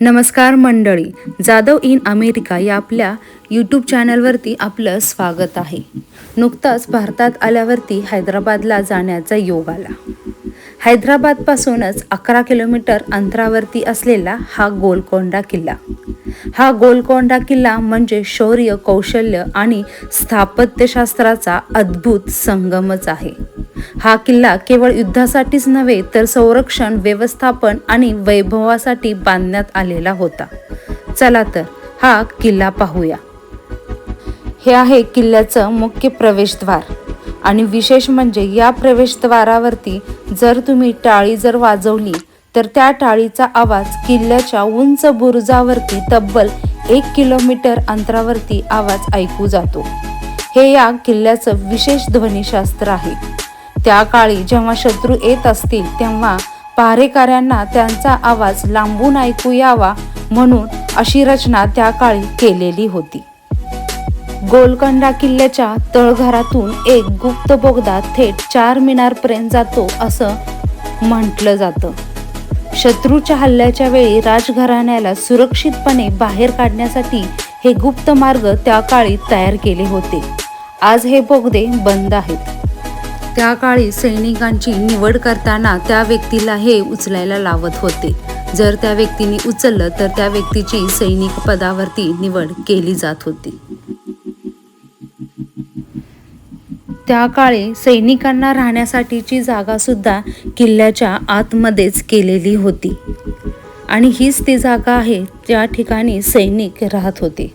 नमस्कार मंडळी Jadhav in America या आपल्या यूट्यूब चॅनलवरती आपलं स्वागत आहे. नुकताच भारतात आल्यावरती हैदराबादला जाण्याचा योग आला. हैदराबादपासूनच अकरा किलोमीटर अंतरावरती असलेला हा गोलकोंडा किल्ला. हा गोलकोंडा किल्ला म्हणजे शौर्य कौशल्य आणि स्थापत्यशास्त्राचा अद्भुत संगमच आहे. हा किल्ला केवळ युद्धासाठीच नव्हे तर संरक्षण व्यवस्थापन आणि वैभवासाठी बांधण्यात आलेला होता. चला तर हा किल्ला पाहूया. हे आहे किल्ल्याचं मुख्य प्रवेशद्वार. आणि विशेष म्हणजे या प्रवेशद्वारावरती जर तुम्ही टाळी जर वाजवली तर त्या टाळीचा आवाज किल्ल्याच्या उंच बुरुजावरती तब्बल एक किलोमीटर अंतरावरती आवाज ऐकू जातो. हे या किल्ल्याचं विशेष ध्वनिशास्त्र आहे. त्या काळी जेव्हा शत्रू येत असतील तेव्हा पहारेकऱ्यांना त्यांचा आवाज लांबून ऐकू यावा म्हणून अशी रचना त्या काळी केलेली होती. गोलकंडा किल्ल्याच्या तळघरातून एक गुप्त बोगदा थेट चार मिनारपर्यंत जातो असं म्हटलं जातं. शत्रूच्या हल्ल्याच्या वेळी राजघराण्याला सुरक्षितपणे बाहेर काढण्यासाठी हे गुप्त मार्ग त्या काळी तयार केले होते. आज हे बोगदे बंद आहेत. त्या काळी सैनिकांची निवड करताना त्या व्यक्तीला हे उचलायला लावत होते. जर त्या व्यक्तीने उचललं तर त्या व्यक्तीची सैनिक पदावरती निवड केली जात होती. त्या काळी सैनिकांना राहण्यासाठीची जागा सुद्धा किल्ल्याच्या आतमध्येच केलेली होती. आणि हीच ती जागा आहे ज्या ठिकाणी सैनिक राहत होते.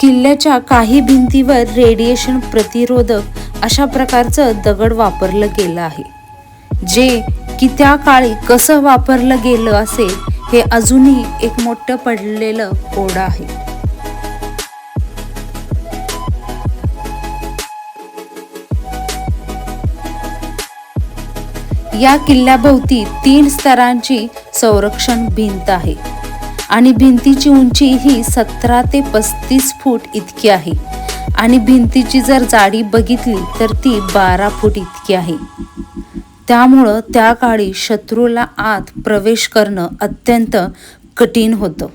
किल्ल्याच्या काही भिंतीवर रेडिएशन प्रतिरोधक अशा प्रकारचं दगड वापरलं गेलं आहे. जे की त्या काळी कसं वापरलं गेलं असेल हे अजूनही एक मोठं पडलेलं कोड आहे. या किल्ल्याभोवती तीन स्तरांची संरक्षण भिंत आहे. आणि भिंतीची उंची ही सतरा ते पस्तीस फूट इतकी आहे. आणि भिंतीची जर जाडी बघितली तर ती बारा फूट इतकी आहे. त्यामुळं त्या काळी शत्रूला आत प्रवेश करणं अत्यंत कठीण होतं.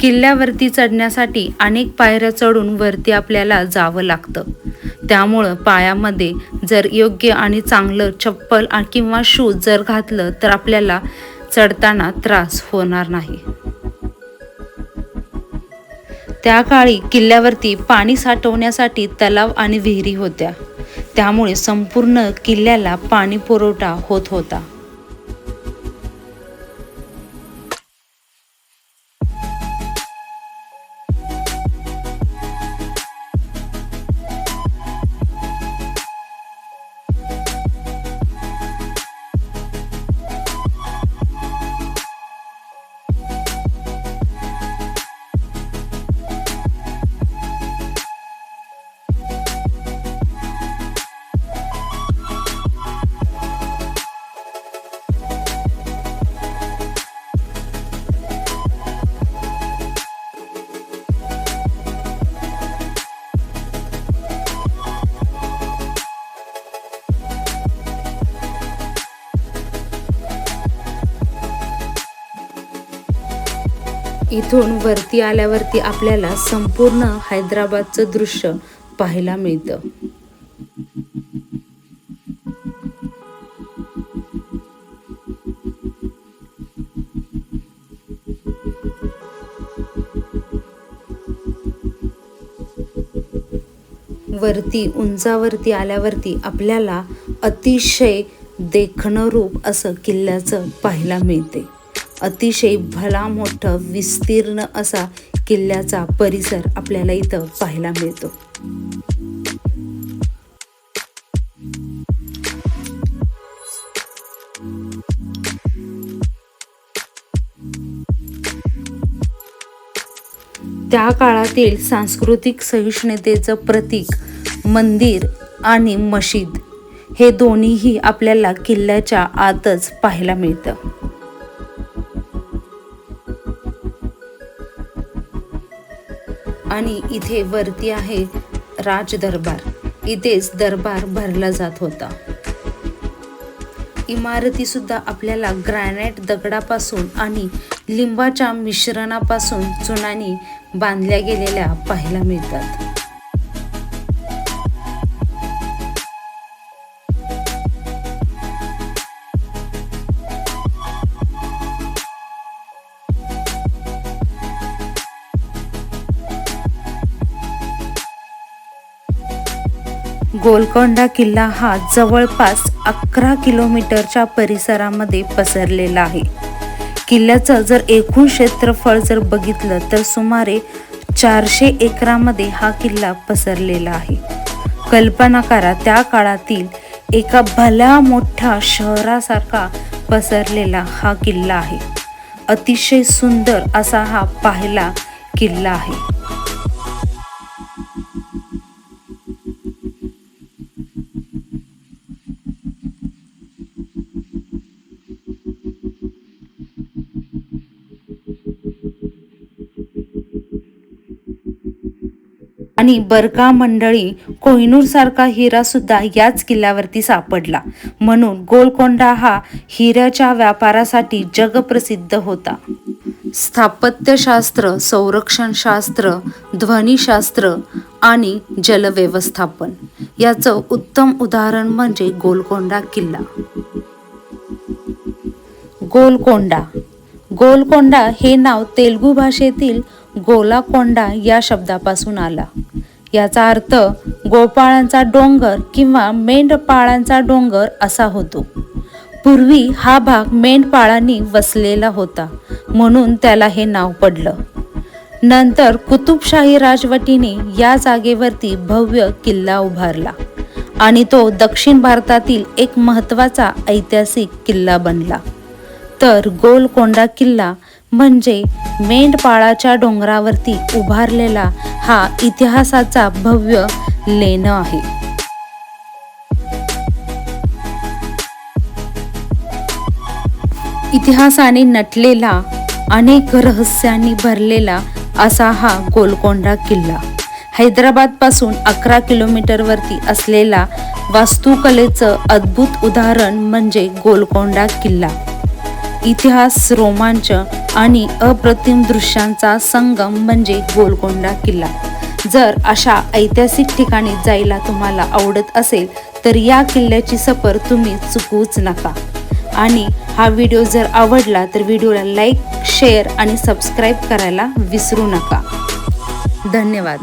किल्ल्यावरती चढण्यासाठी अनेक पायऱ्या चढून वरती आपल्याला जावं लागतं. त्यामुळं पायामध्ये जर योग्य आणि चांगलं चप्पल किंवा शूज जर घातलं तर आपल्याला चढताना त्रास होणार नाही. त्या काळी किल्ल्यावरती पाणी साठवण्यासाठी तलाव आणि विहिरी होत्या. त्यामुळे संपूर्ण किल्ल्याला पाणी पुरवठा होत होता. इथून वरती आल्यावरती आपल्याला संपूर्ण हैदराबादचं दृश्य पाहायला मिळतं. वरती उंचावरती आल्यावरती आपल्याला अतिशय देखणं रूप असं किल्ल्याचं पाहायला मिळते. अतिशय भला मोठं विस्तीर्ण असा किल्ल्याचा परिसर आपल्याला इथं पाहायला मिळतो. त्या काळातील सांस्कृतिक सहिष्णुतेचं प्रतीक मंदिर आणि मशीद हे दोन्हीही आपल्याला किल्ल्याच्या आतच पाहायला मिळतं. आणि इथे वरती आहे राज दरबार इथेच दरबार भरला जात होता. इमारतीसुद्धा आपल्याला ग्रॅनाइट दगडापासून आणि लिंबाच्या मिश्रणापासून चुनानी बांधल्या गेलेल्या पाहायला मिळतात. गोलकोंडा किल्ला हा जवळपास अकरा किलोमीटरच्या परिसरामध्ये पसरलेला आहे. किल्ल्याचं जर एकूण क्षेत्रफळ जर बघितलं तर सुमारे चारशे एकरामध्ये हा किल्ला पसरलेला आहे. कल्पना करा त्या काळातील एका भल्या मोठ्या शहरासारखा पसरलेला हा किल्ला आहे. अतिशय सुंदर असा हा पाहिला किल्ला आहे. आणि बरका मंडळी कोहिनूर सारखा हिरा सुद्धा याच किल्ल्यावरती सापडला. म्हणून गोलकोंडा हा हिऱ्याच्या व्यापारासाठी जगप्रसिद्ध होता. स्थापत्यशास्त्र संरक्षणशास्त्र ध्वनिशास्त्र आणि जलव्यवस्थापन याचं उत्तम उदाहरण म्हणजे गोलकोंडा किल्ला. गोलकोंडा. गोलकोंडा हे नाव तेलुगू भाषेतील गोलाकोंडा या शब्दापासून आला. याचा अर्थ गोपाळांचा डोंगर किंवा मेंढपाळांचा डोंगर असा होतो. पूर्वी हा भाग मेंढपाळांनी वसलेला होता म्हणून त्याला हे नाव पडलं. नंतर कुतुबशाही राजवटीने या जागेवरती भव्य किल्ला उभारला आणि तो दक्षिण भारतातील एक महत्त्वाचा ऐतिहासिक किल्ला बनला. तर गोलकोंडा किल्ला म्हणजे मेंढपाळाच्या डोंगरावरती उभारलेला हा इतिहासाचा भव्य लेणं आहे. इतिहासाने नटलेला अनेक रहस्यांनी भरलेला असा हा गोलकोंडा किल्ला. हैदराबादपासून अकरा किलोमीटरवरती असलेला वास्तुकलेचं अद्भुत उदाहरण म्हणजे गोलकोंडा किल्ला. इतिहास रोमांच आणि अप्रतिम दृश्यांचा संगम म्हणजे गोलकोंडा किल्ला. जर अशा ऐतिहासिक ठिकाणी जायला तुम्हाला आवडत असेल तर या किल्ल्याची सफर तुम्ही चुकवूच नका. आणि हा व्हिडिओ जर आवडला तर व्हिडिओला लाईक शेअर आणि सबस्क्राईब करायला विसरू नका. धन्यवाद.